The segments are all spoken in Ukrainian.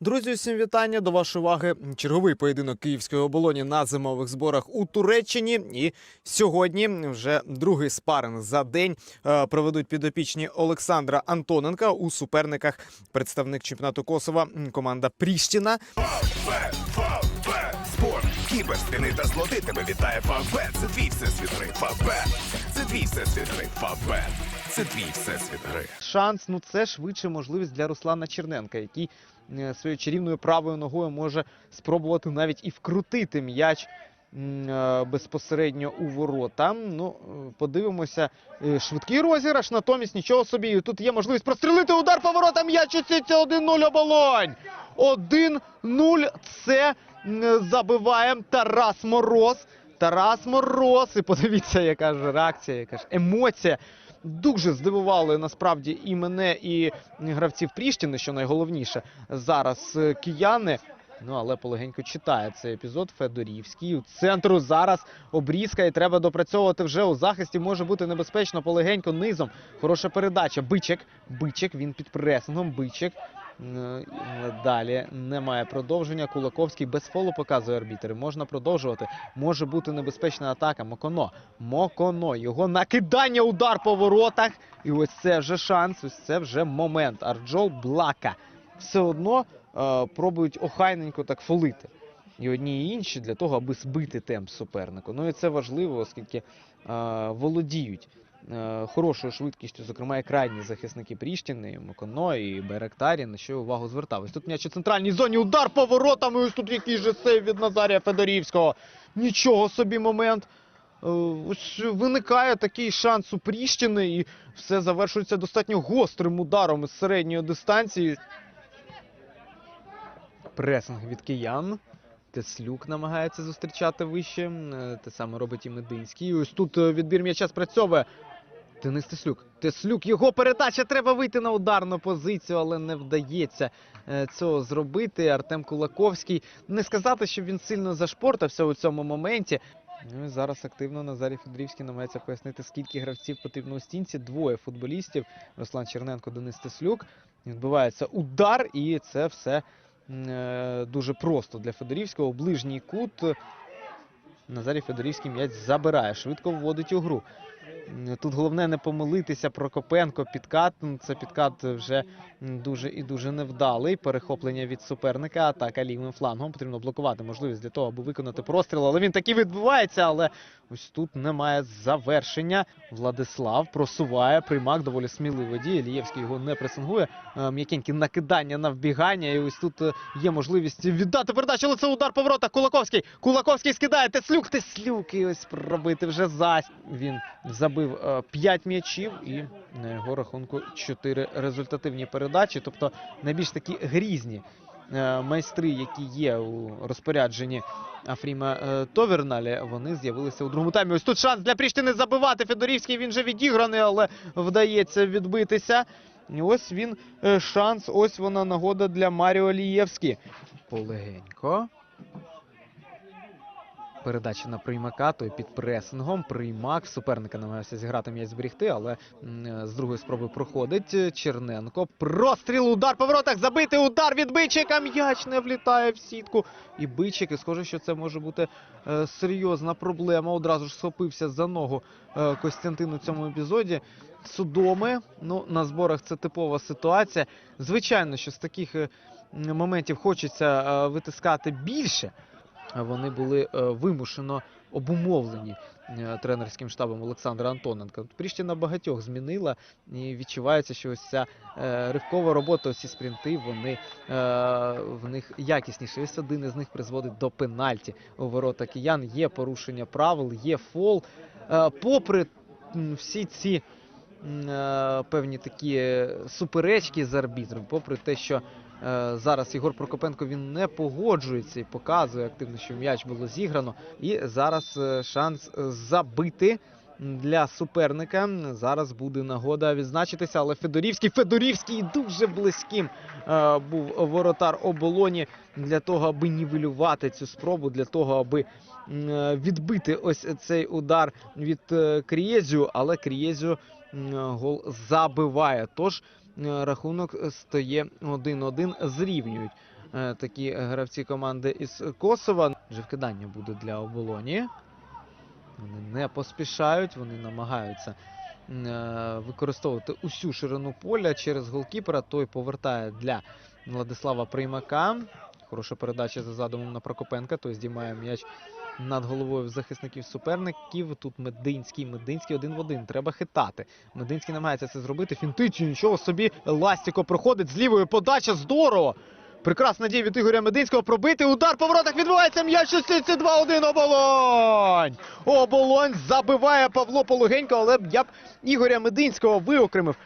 Друзі, усім вітання до вашої уваги. Черговий поєдинок київської оболоні на зимових зборах у Туреччині. І сьогодні вже другий спаринг за день е, проведуть підопічні Олександра Антоненка у суперниках. Представник чемпіонату Косова команда Пріщина. Спорт, кіберспіни та злоти тебе вітає Фавбет. Це твій всесвіт гри. Фавбет, це твій всесвіт гри. Фавбет, це твій всесвіт гри. Шанс, ну це швидше можливість для Руслана Черненка, який своєю чарівною правою ногою може спробувати навіть і вкрутити м'яч е, безпосередньо у ворота. Ну, е, подивимося. Е, Швидкий розіграш, натомість нічого собі. Тут є можливість прострілити удар по воротам. М'яч оцінюється 1-0 оболонь. 1-0 це забиває Тарас Мороз. Тарас Мороз. І подивіться, яка ж реакція, яка ж емоція. Дуже здивували насправді і мене, і гравців Пріщини, що найголовніше зараз е, кияни. Ну, але полегенько читає цей епізод. Федорівський. У центру зараз обрізка і треба допрацьовувати вже у захисті. Може бути небезпечно полегенько низом. Хороша передача. Бичик. Бичик. Він під пресингом. Бичик. Е, Далі немає продовження. Кулаковський без фолу показує арбітер. Можна продовжувати. Може бути небезпечна атака. Моконо. Моконо. Його накидання, удар по воротах. І ось це вже шанс. Ось це вже момент. Арджол Блака. Все одно е, пробують охайненько так фолити. І одні і інші для того, аби збити темп супернику. Ну і це важливо, оскільки е, володіють хорошою швидкістю, зокрема і крайні захисники Пріштіни, і і Беректарі, на що увагу звертав. Ось тут м'яч у центральній зоні, удар по воротам, і ось тут який же сейв від Назарія Федорівського. Нічого собі момент. Е, Ось виникає такий шанс у Пріщини, і все завершується достатньо гострим ударом із середньої дистанції. Пресинг від киян. Теслюк намагається зустрічати вище. Е, Те саме робить і Мединський. Ось тут е, відбір м'яча спрацьовує. Денис Теслюк. Теслюк, його передача треба вийти на ударну позицію, але не вдається е, цього зробити. Артем Кулаковський. Не сказати, що він сильно зашпортався у цьому моменті. Ну і зараз активно Назарій Федорівський намагається пояснити, скільки гравців потрібно у стінці. Двоє футболістів. Руслан Черненко, Денис Теслюк. Відбувається удар, і це все е, дуже просто для Федорівського. Ближній кут. Назарій Федорівський м'яч забирає, швидко вводить у гру. Тут головне не помилитися Прокопенко. Підкат. Це підкат вже дуже і дуже невдалий. Перехоплення від суперника. Атака лівим флангом. Потрібно блокувати можливість для того, аби виконати простріл. Але він таки відбувається. Але ось тут немає завершення. Владислав просуває. Приймак доволі сміливо діє. Лієвський його не пресингує. Е, М'якеньке накидання на вбігання. І ось тут е, є можливість віддати передачу, але це удар по воротах. Кулаковський. Кулаковський скидає. Теслюк, Теслюк. І ось пробити вже зась. Він забив 5 м'ячів і на його рахунку 4 результативні передачі. Тобто найбільш такі грізні е, майстри, які є у розпорядженні Афріма е, Товерналі, вони з'явилися у другому таймі. Ось тут шанс для Пріштини забивати. Федорівський він же відіграний, але вдається відбитися. І ось він е, шанс, ось вона нагода для Маріо Лієвські. Полегенько. Передача на приймака, той під пресингом. Приймак суперника намагався зіграти м'яч зберігти, але з другої спроби проходить Черненко. Простріл, удар по воротах, забитий удар від Бичика. М'яч не влітає в сітку. І Бичик, і схоже, що це може бути е, серйозна проблема. Одразу ж схопився за ногу е, Костянтин у цьому епізоді. Судоми. Ну, на зборах це типова ситуація. Звичайно, що з таких е, моментів хочеться витискати більше. Вони були е, вимушено обумовлені е, тренерським штабом Олександра Антоненка. Пріщина багатьох змінила і відчувається, що ось ця е, ривкова робота, ці спринти, вони в них якісніші. Ось один із них призводить до пенальті у ворота киян. Є порушення правил, є фол. Попри всі ці певні такі суперечки з арбітром, попри те, що Зараз Ігор Прокопенко він не погоджується і показує активно, що м'яч було зіграно. І зараз е, шанс е, забити для суперника. Зараз буде нагода відзначитися, але Федорівський Федорівський дуже близьким е, був воротар оболоні для того, аби нівелювати цю спробу, для того, аби е, відбити ось цей удар від е, Крієзю, але Крієзю гол забиває. Тож е, рахунок стає 1-1, зрівнюють е, такі гравці команди із Косова. Вже вкидання буде для оболоні. Вони не поспішають, вони намагаються е, використовувати усю ширину поля через голкіпера. Той повертає для Владислава Приймака. Хороша передача за задумом на Прокопенка. Той здіймає м'яч над головою захисників суперників. Тут Мединський. Мединський один в один. Треба хитати. Мединський намагається це зробити. Фінтить, нічого собі. Ластіко проходить з лівої подача. Здорово! Прекрасна дія від Ігоря Мединського пробити. Удар по воротах відбувається м'яч. Це 2-1 оболонь. Оболонь забиває Павло Полугенько, але я б Ігоря Мединського виокремив.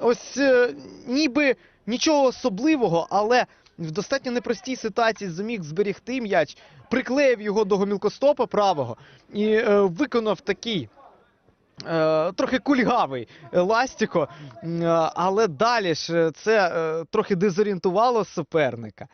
Ось е, ніби нічого особливого, але в достатньо непростій ситуації зміг зберігти м'яч, приклеїв його до гомілкостопа правого і е, виконав такий. Е, трохи кульгавий е, Ластіко, е, але далі ж це трохи дезорієнтувало суперника.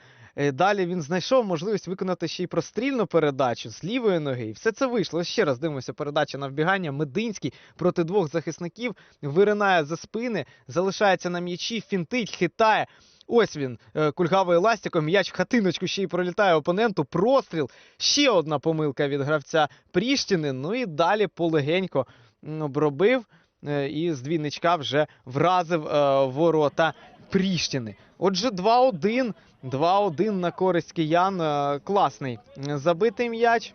Далі він знайшов можливість виконати ще й прострільну передачу з лівої ноги. І все це вийшло. Ще раз дивимося передача на вбігання. Мединський проти двох захисників виринає за спини, залишається на м'ячі, фінтить, хитає. Ось він, е, кульгавий еластиком, м'яч в хатиночку ще й пролітає опоненту. Простріл. Ще одна помилка від гравця Пріштіни. Ну і далі полегенько обробив е, і з двійничка вже вразив е, ворота Пріштіни. Отже, 2-1. 2-1 на користь киян. Класний забитий м'яч.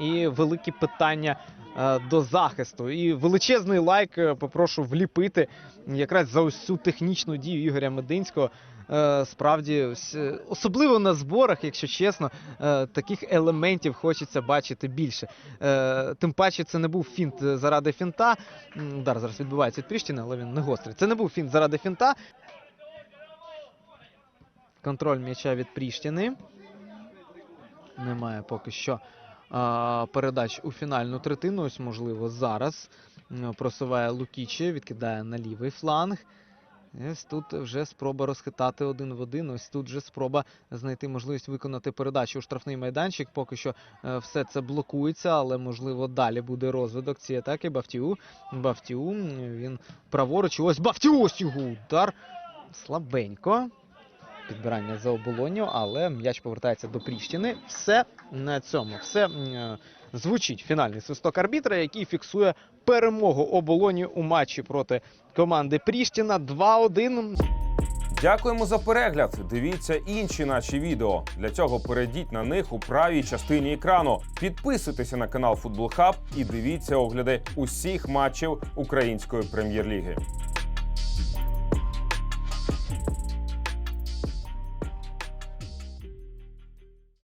І великі питання до захисту. І величезний лайк попрошу вліпити якраз за ось цю технічну дію Ігоря Мединського. Е, Справді, е, особливо на зборах, якщо чесно, е, таких елементів хочеться бачити більше. Тим паче, це не був фінт заради фінта. Удар зараз відбувається від Пріштіни, але він не гострий. Це не був фінт заради фінта. Контроль м'яча від Пріштіни. Немає поки що передач у фінальну третину. Ось, можливо, зараз просуває Лукіче, відкидає на лівий фланг. Ось тут вже спроба розхитати один в один. Ось тут вже спроба знайти можливість виконати передачу у штрафний майданчик. Поки що е, все це блокується, але можливо далі буде розвиток цієї атаки. Бафтіу. Бафтіу. Він праворуч. Ось Бафтіу! Ось його удар. Слабенько. Підбирання за оболоню, але м'яч повертається до Пріщини. Все на цьому. Все е, звучить фінальний свисток арбітра, який фіксує перемогу оболоні у матчі проти команди Пріштіна 2-1. Дякуємо за перегляд. Дивіться інші наші відео. Для цього перейдіть на них у правій частині екрану. Підписуйтеся на канал Футбол Хаб і дивіться огляди усіх матчів української прем'єр-ліги.